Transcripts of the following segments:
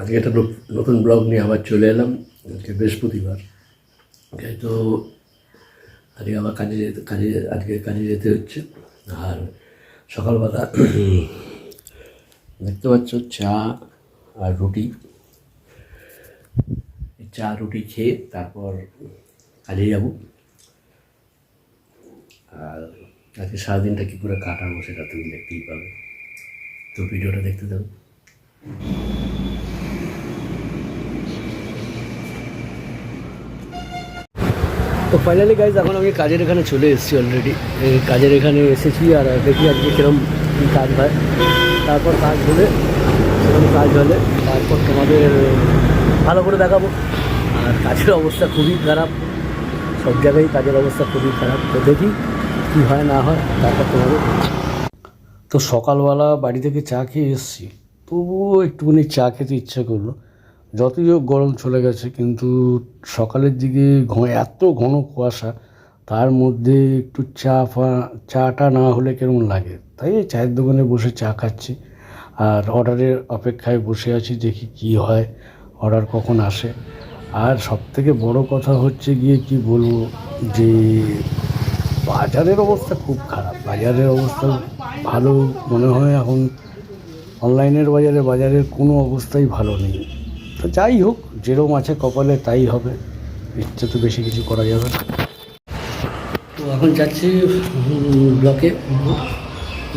আজকে একটা নত- নতুন ব্লগ নিয়ে আবার চলে এলাম, আজকে বৃহস্পতিবার। তো আজকে আবার কাজে যেতে, কাজে, আজকে কাজে যেতে হচ্ছে। আর সকালবেলা দেখতে পাচ্ছ চা আর রুটি। চা, রুটি খেয়ে তারপর কাজে যাব। আর আজকে সারাদিনটা কী করে কাটাবো সেটা তুমি দেখতেই পাবে। তো ভিডিওটা দেখতে থাকো। তো ফাইনালি গাইজ এখন আমি কাজের এখানে চলে এসেছি অলরেডি কাজের এখানে এসেছি আর দেখি আজকে কিরম কী কাজ হয়। তারপর কাজ হলে সেরকম কাজ হলে, তারপর তোমাদের ভালো করে দেখাবো। আর কাজের অবস্থা খুবই খারাপ। সব জায়গায় কাজের অবস্থা খুবই খারাপ। তো দেখি কী হয়, না হয়, তারপর তোমাদের তো সকালবেলা বাড়ি থেকে চা খেয়ে এসেছি। তবুও একটুখানি চা খেতে ইচ্ছে করল। যতই হোক গরম চলে গেছে, কিন্তু সকালের দিকে এত ঘন কুয়াশা, তার মধ্যে একটু চা ফা, চাটা না হলে কেমন লাগে? তাই চায়ের দোকানে বসে চা খাচ্ছি। আর অর্ডারের অপেক্ষায় বসে আছি, দেখি কি হয়। অর্ডার কখন আসে। আর সব থেকে বড় কথা হচ্ছে গিয়ে কি বলব, যে বাজারের অবস্থা খুব খারাপ। বাজারের অবস্থা ভালো মনে হয় এখন। অনলাইনের বাজারে বাজারের কোনো অবস্থাই ভালো নেই। তো যাই হোক যেরকম আছে কপালে তাই হবে। ইচ্ছে তো বেশি কিছু করা যাবে না। তো এখন যাচ্ছি ব্লকে।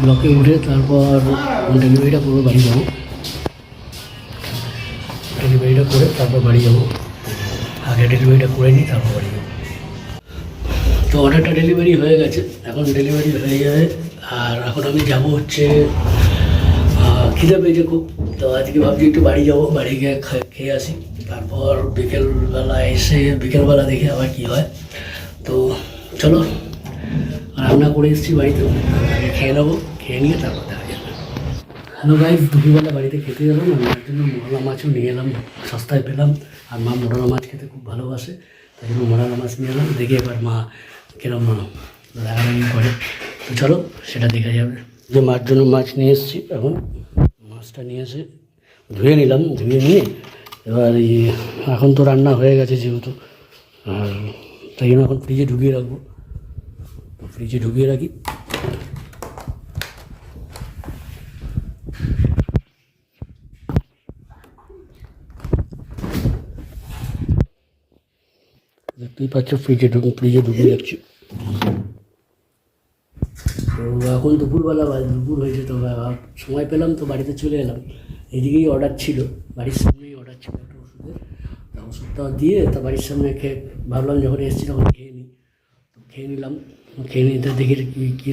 ব্লকে উঠে তারপর ডেলিভারিটা করব বাড়ি যাব। ডেলিভারিটা করে তারপর বাড়ি যাব। আগে ডেলিভারিটা করে নিই, তারপর বাড়ি যাব। তো অর্ডারটা ডেলিভারি হয়ে গেছে। এখন ডেলিভারি হয়ে যাবে আর এখন আমি যাব হচ্ছে খিদে পেয়েছে খুব তো আজকে ভাবছি একটু বাড়ি যাব বাড়ি গিয়ে খা- খেয়ে আসি তারপর বিকেলবেলা এসে বিকেলবেলা দেখে আবার কী হয় তো চলো রান্না করে এসেছি বাড়িতে আগে খেয়ে নেব খেয়ে নিয়ে তারপর দেখা যাবে হ্যালো গাইজ দুপুরবেলা বাড়িতে খেতে এলাম আমি তার জন্য মোরলা মাছও নিয়ে এলাম সস্তায় পেলাম আর মা মোরলা মাছ খেতে খুব ভালোবাসে তাই জন্য মোরলা মাছ নিয়ে এলাম দেখি এবার মা কিরম রাগারাগি করে তো চলো সেটা দেখা যাবে যে মার জন্য মাছ নিয়ে এসেছি এখন মাছটা নিয়ে এসে ধুয়ে নিলাম, ধুয়ে নিয়ে এবার এই এখন তো রান্না হয়ে গেছে যেহেতু, আর তাই জন্য এখন ফ্রিজে ঢুকিয়ে রাখব। ফ্রিজে ঢুকিয়ে রাখি। দেখতেই পাচ্ছ ফ্রিজে ঢুকে ফ্রিজে ঢুকিয়ে রাখছি। এখন দুপুরবেলা বাজে দুপুর হয়েছে তো সময় পেলাম তো বাড়িতে চলে এলাম। এদিকেই অর্ডার ছিল, বাড়ির সামনেই অর্ডার ছিল একটা ওষুধের। তা ওষুধটা দিয়ে তা বাড়ির সামনে খেয়ে ভাবলাম যখন এসেছি তখন খেয়ে নিই। তো খেয়ে নিলাম, খেয়ে নিতে দেখি কী কী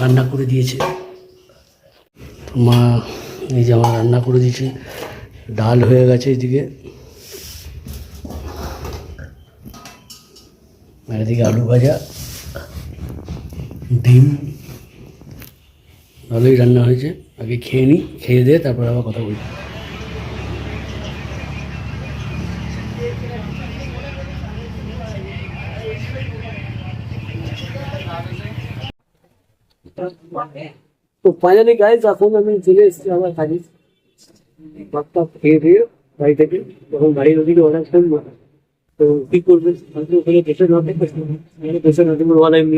রান্না করে দিয়েছে। তো মা এই যে আমার রান্না করে দিয়েছে, ডাল হয়ে গেছে এদিকে। এদিকে আলু ভাজা, ডিম। ভালোই রান্না হয়েছে। আগে খেয়ে নিই খেয়ে দিয়ে তারপর আবার কথা বলি তো ফাইনালি গাইজ এখন আমি চলে এসেছি আমার কাজে ভাতটা খেয়ে দিয়ে বাড়ি থেকে যখন বাড়ির ওদিকে করব তো কি করবে? ওখানে দেশে না থেকে দেশে না এমনি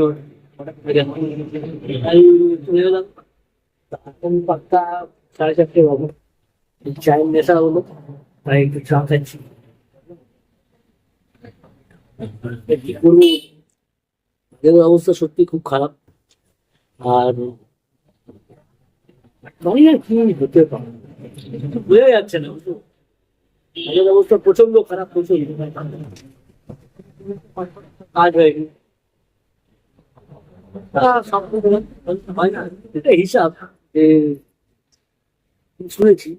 চলে গেলাম। তা এখন পাক্তা সাড়ে চারটে বাবু চায়ের নেশা হলো তাই একটু চা খাচ্ছি এ কি করব বাজারের অবস্থা সত্যি খুব খারাপ আর বাড়ি আর কি হতে পারে বোঝা যাচ্ছে না বুঝলো? বাজারের অবস্থা প্রচণ্ড খারাপ প্রচণ্ড কাজ হয়নি আহ, সব কিছু হয় না এটা হিসাব যে শুনেছি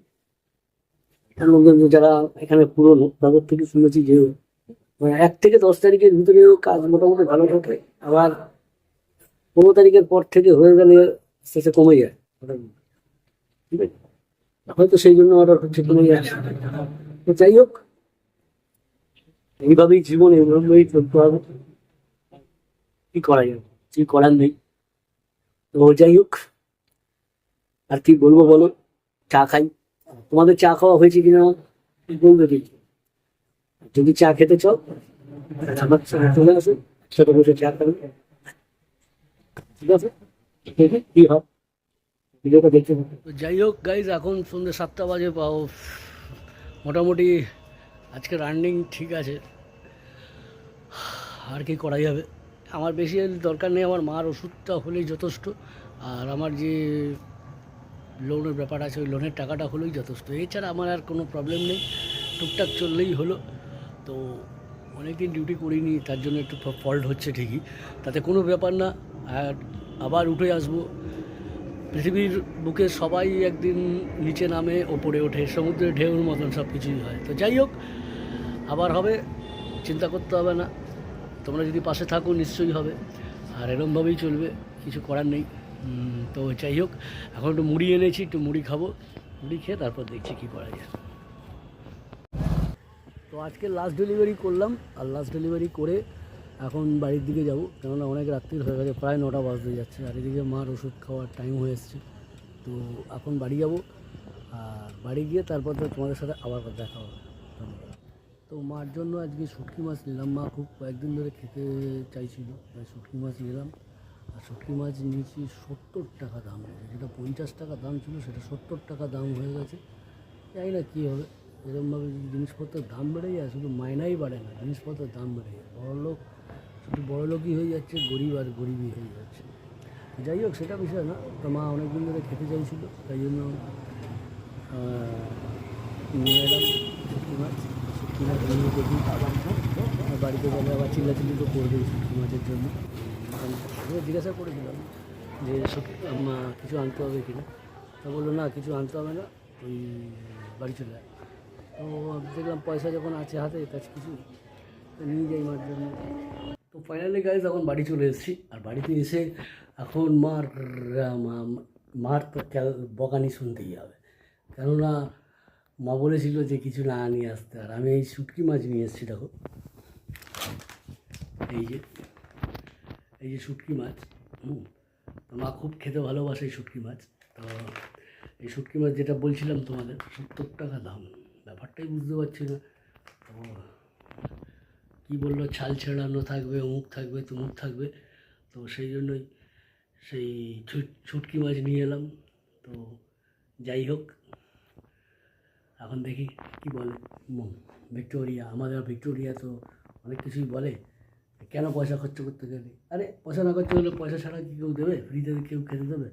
যারা এখানে পুরনো, তাদের থেকে শুনেছি যে মানে এক থেকে দশ তারিখের ভিতরে কাজ মোটামুটি ভালো থাকে, আবার পনেরো তারিখের পর থেকে হয়ে গেলে শেষে কমে যায়। ঠিক আছে হয়তো সেই জন্য অর্ডার হচ্ছে কমে যাচ্ছে তো যাই হোক, এইভাবেই জীবন, এইভাবেই চলতে হবে। কি করা যাবে? কি করার নেই? তো যাই হোক আর কি বলব বলো চা খাই। তোমাদের চা খাওয়া হয়েছে কিনা বলবে কিন্তু যদি চা খেতে চাও চলে বসে চা খাবে ঠিক আছে? হয়। যাই হোক গাইজ এখন সন্ধ্যে সাতটা বাজে, পাও মোটামুটি আজকে রানিং ঠিক আছে। আর কি করা যাবে আমার বেশি দরকার নেই, আমার মার ওষুধটা হলেই যথেষ্ট। আর আমার যে লোনের ব্যাপার আছে, ওই লোনের টাকাটা হলেই যথেষ্ট। এছাড়া আমার আর কোনো প্রবলেম নেই। টুকটাক চললেই হলো। তো অনেকদিন ডিউটি করিনি, তার জন্য একটু ফল্ট হচ্ছে ঠিকই। তাতে কোনো ব্যাপার না। আর আবার উঠে আসব। পৃথিবীর বুকে সবাই একদিন নিচে নামে, ওপরে ওঠে। সমুদ্রের ঢেউর মতন সব কিছুই হয়। তো যাই হোক, আবার হবে। চিন্তা করতে হবে না। তোমরা যদি পাশে থাকো, নিশ্চয়ই হবে। আর এরমভাবেই চলবে। কিছু করার নেই। তো যাই হোক, এখন একটু মুড়ি এনেছি, একটু মুড়ি খাব, মুড়ি খেয়ে তারপর দেখছি কী করা যায়। তো আজকে লাস্ট ডেলিভারি করলাম, আর লাস্ট ডেলিভারি করে এখন বাড়ির দিকে যাব, কেননা অনেক রাত্রির হয়ে গেছে, প্রায় নটা বাজতে যাচ্ছে, আর এদিকে মার ওষুধ খাওয়ার টাইম হয়ে এসছে। তো এখন বাড়ি যাব, আর বাড়ি গিয়ে তারপর তো তোমাদের সাথে আবার দেখা হবে। তো মার জন্য আজকে শুটকি মাছ নিলাম, মা খুব কয়েকদিন ধরে খেতে চাইছিল শুটকি মাছ নিলাম। আর শুটকি মাছ নিয়েছি সত্তর টাকা দাম হয়েছে। যেটা পঞ্চাশ টাকা দাম ছিল, সেটা সত্তর টাকা দাম হয়ে গেছে। জানি না কী হবে। এরকমভাবে জিনিসপত্রের দাম বেড়ে যায়, শুধু মাইনাই বাড়ে না, জিনিসপত্রের দাম বেড়ে যায়। বড় লোক, শুধু বড় লোকই হয়ে যাচ্ছে, গরিব আর গরিবই হয়ে যাচ্ছে। যাই হোক, সেটা বিষয় না। তো মা অনেকদিন ধরে খেতে চাইছিল, তাই জন্য নিয়ে এলাম শুটকি মাছ। শুটকি মাছ নিয়ে দেখি বাড়িতে গেলে আবার চিল্লাচিল্লি তো করবেই শুটকি মাছের জন্য। আমি জিজ্ঞাসা করেছিলাম যে আম- কিছু আনতে হবে কিনা তা বলল, না, কিছু আনতে হবে না, ওই বাড়ি চলে আয়। তো দেখলাম পয়সা যখন আছে হাতে কাছে কিছু নিয়ে যাই মার জন্য। তো ফাইনালি গাইজ এখন বাড়ি চলে এসেছি। আর বাড়িতে এসে এখন মার মার তো বকানি শুনতেই হবে। কেননা মা বলেছিল যে কিছু না নিয়ে আসতে। আর আমি এই শুটকি মাছ নিয়ে এসেছি, দেখো। এই যে। এই যে শুটকি মাছ, হুম মা খুব খেতে ভালোবাসে এই শুটকি মাছ। তো এই শুটকি মাছ যেটা বলছিলাম তোমাদের, সত্তর টাকা দাম, ব্যাপারটাই বুঝতে পারছি না। তো কী বলল, ছাল ছেড়ানো থাকবে, অমুক থাকবে, তমুক থাকবে। তো সেই জন্যই সেই ছুট- শুটকি মাছ নিয়ে এলাম। তো যাই হোক, এখন দেখি কি বলে। ভিক্টোরিয়া, আমাদের ভিক্টোরিয়া তো অনেক কিছুই বলে। কেন পয়সা খরচ করতে গেলে? আরে, পয়সা না খরচ করলে পয়সা ছাড়া কি কেউ দেবে? ফ্রিতে কেউ খেতে দেবে?